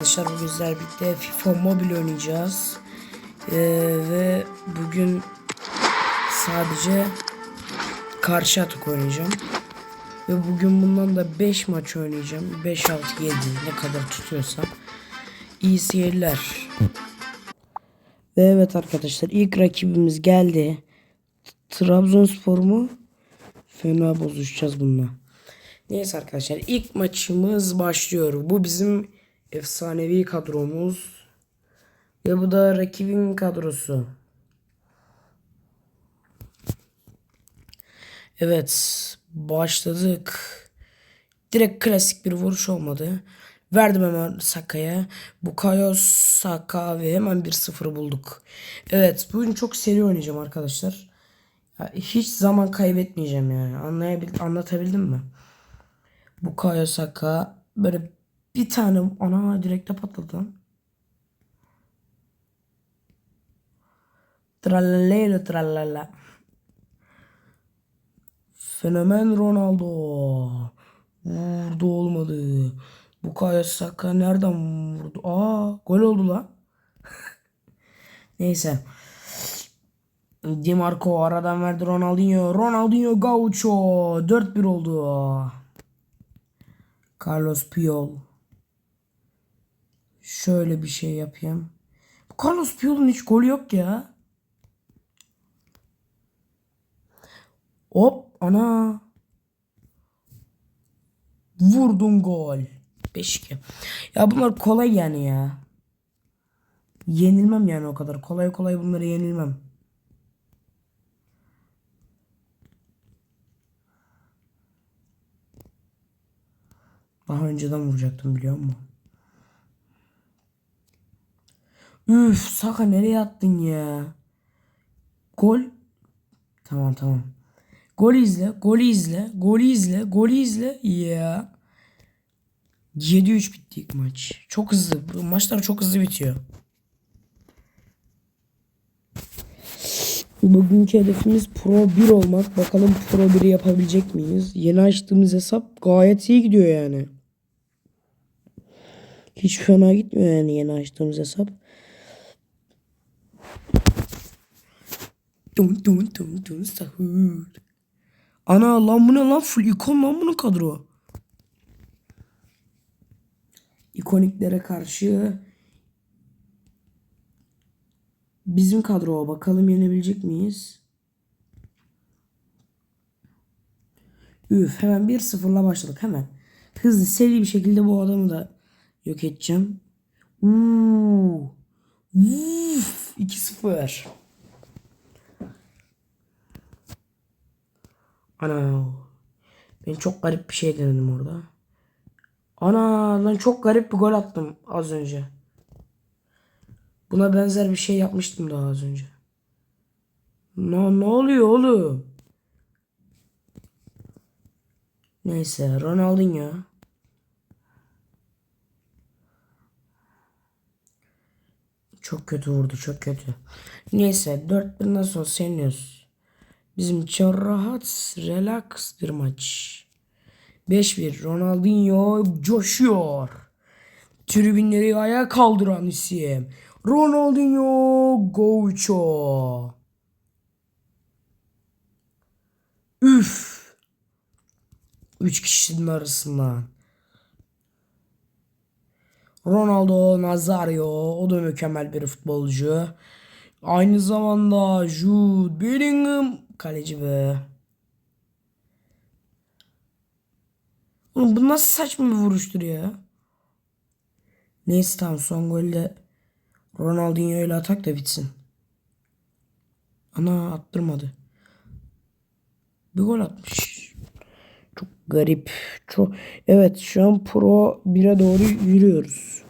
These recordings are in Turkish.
Arkadaşlar bugün sizlerle birlikte FIFA Mobile oynayacağız. Ee, ve bugün sadece karşı atak oynayacağım. Ve bugün bundan da 5 maç oynayacağım. 5, 6, 7 ne kadar tutuyorsam. İyi seyirler. Ve evet arkadaşlar ilk rakibimiz geldi. Trabzonspor mu? Fena bozuşacağız bununla. Neyse arkadaşlar ilk maçımız başlıyor. Bu bizim efsanevi kadromuz. Ve bu da rakibin kadrosu. Evet başladık. Direkt klasik bir vuruş olmadı. Verdim hemen Saka'ya. Bukayo Saka ve hemen 1-0 bulduk. Evet bugün çok seri oynayacağım arkadaşlar. Hiç zaman kaybetmeyeceğim yani. Anlayabil anlatabildim mi? Bukayo Saka böyle bir tane ana direkte patladı lan. Trallalero trallala. Fenomen Ronaldo. Vurdu olmadı. Bukayo Saka nereden vurdu? Aa gol oldu lan. Neyse. Di Marco aradan verdi Ronaldinho. Ronaldinho Gaucho. 4-1 oldu. Carlos Puyol. Şöyle bir şey yapayım. Bu Carlos Puyol'un hiç golü yok ya. Hop ana. Vurdum gol. 5-2. Ya bunlar kolay yani ya. Yenilmem yani o kadar. Kolay kolay bunları yenilmem. Daha önceden vuracaktım biliyor musun? Üf Saka nereye attın ya? Gol. Tamam tamam. Gol izle, gol izle, gol izle, gol izle. Ya. 7-3 bitti ilk maç. Çok hızlı. Bu maçlar çok hızlı bitiyor. Bugünkü hedefimiz Pro 1 olmak. Bakalım Pro 1'i yapabilecek miyiz? Yeni açtığımız hesap gayet iyi gidiyor yani. Hiç fena gitmiyor yani yeni açtığımız hesap. Dum dum dum dum sahur. Ana lan bu ne lan full ikon lan bunun kadro. İkoniklere karşı bizim kadroya bakalım yenebilecek miyiz? Üf hemen 1-0'la başladık hemen. Hızlı seri bir şekilde bu adamı da yok edeceğim. Uuu. Uf, 2-0. Ana. Ben çok garip bir şey denedim orada. Ana lan çok garip bir gol attım az önce. Buna benzer bir şey yapmıştım daha az önce. Ne, ne oluyor oğlum? Neyse Ronaldinho. Çok kötü vurdu çok kötü. Neyse 4-1 nasıl olsa. Bizim için rahat, relax bir maç. 5-1 Ronaldinho coşuyor. Tribünleri ayağa kaldıran isim. Ronaldinho Gaucho. Üf. Üç kişinin arasından. Ronaldo Nazario o da mükemmel bir futbolcu. Aynı zamanda Jude Bellingham kaleci be. Oğlum bu nasıl saçma bir vuruştur ya. Neyse tamam son golde Ronaldinho öyle atak da bitsin. Ana attırmadı. Bir gol atmış. Çok garip. Çok Evet şu an Pro 1'e doğru yürüyoruz.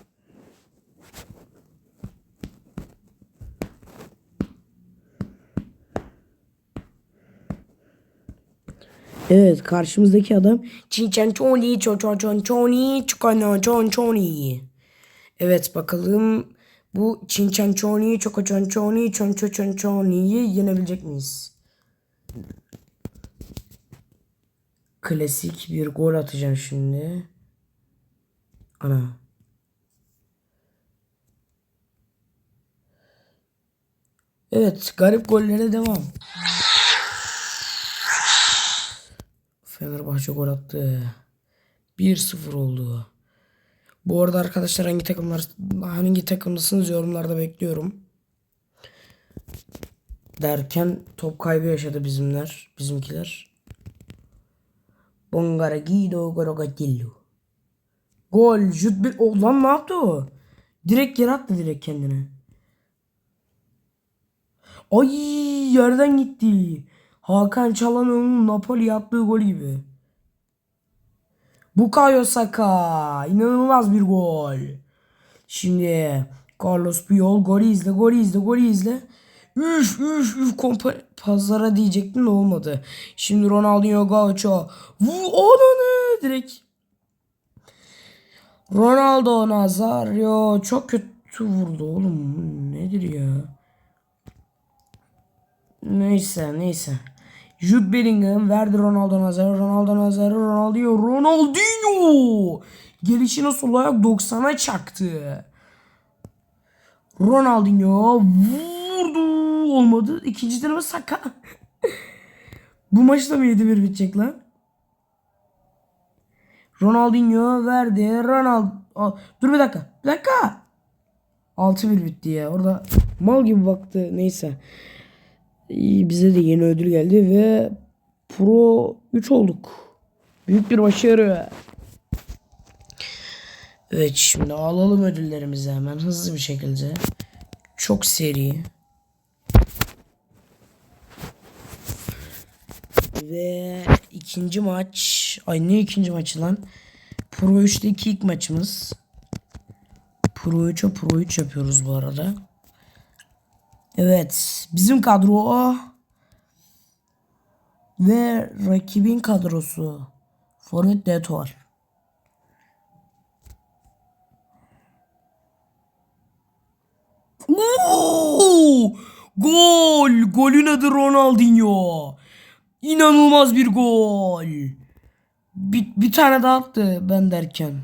Evet karşımızdaki adam Çinçen Çoni Çon Çon Çoni Çukana Çon Çoni. Evet bakalım bu Çinçen Çoni Çoka Çon Çoni Çon Çon Çoni'yi yenebilecek miyiz? Klasik bir gol atacağım şimdi. Ana. Evet garip gollere devam. Fenerbahçe gol attı. 1-0 oldu. Bu arada arkadaşlar hangi takımlar hangi takımlısınız yorumlarda bekliyorum. Derken top kaybı yaşadı bizimler, bizimkiler. Bongara Guido Gorogatillo. Gol. Jut bir... O, lan ne yaptı o? Direkt yere attı direkt kendine. Ay yerden gitti. Hakan Çalhanoğlu'nun Napoli yaptığı gol gibi. Bukayo Saka. inanılmaz bir gol. Şimdi Carlos Puyol golü izle golü izle golü izle. Üf üf üf kompa pazara diyecektim de olmadı. Şimdi Ronaldinho Gaucho. Vu onu direkt. Ronaldo Nazario çok kötü vurdu oğlum. Nedir ya? Neyse neyse. Jude Bellingham verdi Ronaldo Nazario. Ronaldo Nazario. Ronaldinho. Ronaldinho. Gelişine sol ayak 90'a çaktı. Ronaldinho vurdu. Olmadı. İkinci deneme Saka. Bu maçta mı 7-1 bitecek lan? Ronaldinho verdi. Ronald Aa, dur bir dakika. Bir dakika. 6-1 bitti ya. Orada mal gibi baktı. Neyse. Bize de yeni ödül geldi ve Pro 3 olduk. Büyük bir başarı. Evet şimdi alalım ödüllerimizi hemen hızlı bir şekilde. Çok seri. Ve ikinci maç. Ay ne ikinci maçı lan? Pro 3'teki ilk maçımız. Pro 3'e Pro 3 yapıyoruz bu arada. Evet. Bizim kadro ve rakibin kadrosu. Forvet Deto var. Oo! Gol! Golün adı Ronaldinho. İnanılmaz bir gol. Bir, bir tane daha attı ben derken.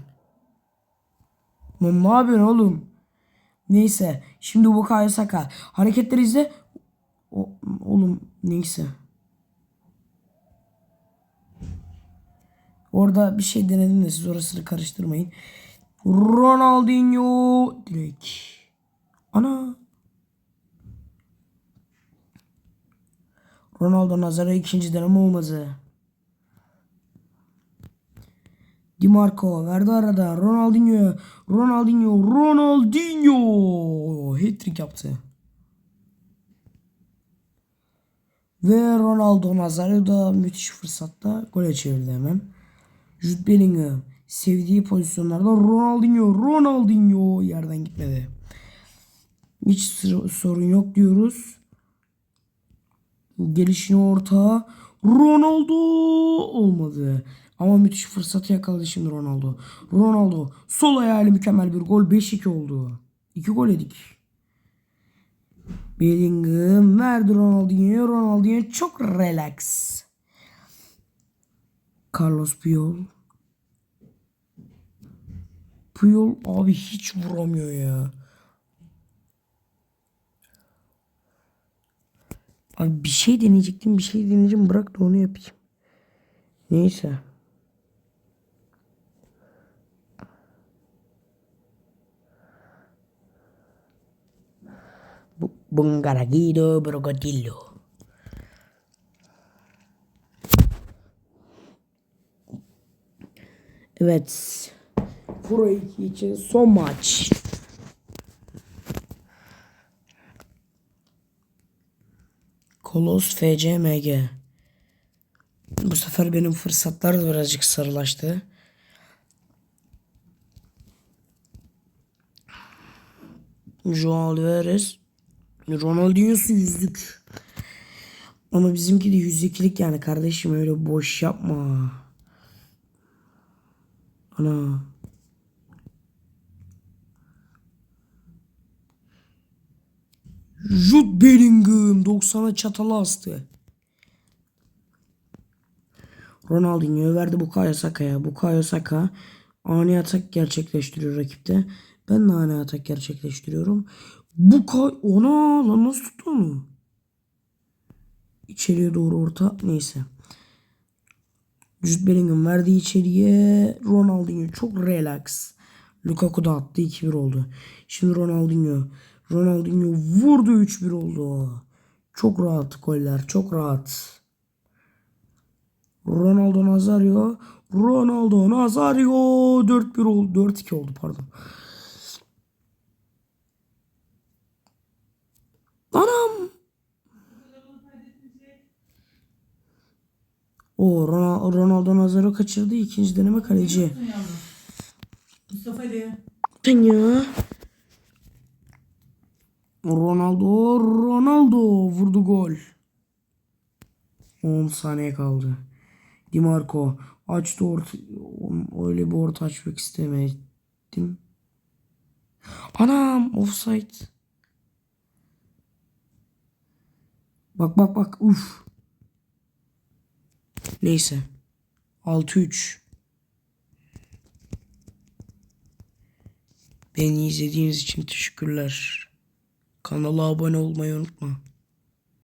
Lan ne yapıyorsun oğlum? Neyse. Şimdi Bukayo Saka. Hareketleri izle. O, oğlum neyse. Orada bir şey denedim de siz orasını karıştırmayın. Ronaldinho direkt. Ana. Ronaldo Nazario ikinci deneme olmadı. Di Marco verdi arada. Ronaldinho. Ronaldinho. Ronaldinho. Hat-trick yaptı. Ve Ronaldo Nazario da müthiş fırsatta gole çevirdi hemen. Jude Bellingham sevdiği pozisyonlarda Ronaldinho. Ronaldinho yerden gitmedi. Hiç sorun yok diyoruz. Gelişini orta. Ronaldo olmadı. Ama müthiş fırsatı yakaladı şimdi Ronaldo. Ronaldo sol ayağıyla mükemmel bir gol. 5-2 oldu. 2 gol yedik. Bellingham verdi Ronaldinho'ya. Ronaldinho çok relax. Carlos Puyol. Puyol abi hiç vuramıyor ya. Abi bir şey deneyecektim. Bir şey deneyeceğim. Bırak da onu yapayım. Neyse. Bungaragido Brocotillo. Evet. Pro 2 için son maç. Kolos FCMG. Bu sefer benim fırsatlar da birazcık sarılaştı. João Alvarez. Ronaldinho'su yüzlük. Ama bizimki de 102'lik yani kardeşim öyle boş yapma. Ana. Jude Bellingham 90'a çatala astı. Ronaldinho verdi Bukayo Saka'ya. Bukayo Saka ani atak gerçekleştiriyor rakipte. Ben de ani atak gerçekleştiriyorum. Bu kay... Ona lan nasıl tuttu onu? İçeriye doğru orta. Neyse. Jude Bellingham verdi içeriye. Ronaldinho çok relax. Lukaku da attı 2-1 oldu. Şimdi Ronaldinho. Ronaldinho vurdu 3-1 oldu. Çok rahat goller. Çok rahat. Ronaldo Nazario. Ronaldo Nazario 4-1 oldu. 4-2 oldu pardon. Anam. O Ronaldo, Nazario kaçırdı. ikinci deneme kaleci. Mustafa ile Sen ya. Ronaldo, Ronaldo vurdu gol. 10 saniye kaldı. Di Marco açtı orta. Öyle bir orta açmak istemedim. Anam offside. Bak bak bak uf. Neyse. 6-3. Beni izlediğiniz için teşekkürler. Kanala abone olmayı unutma.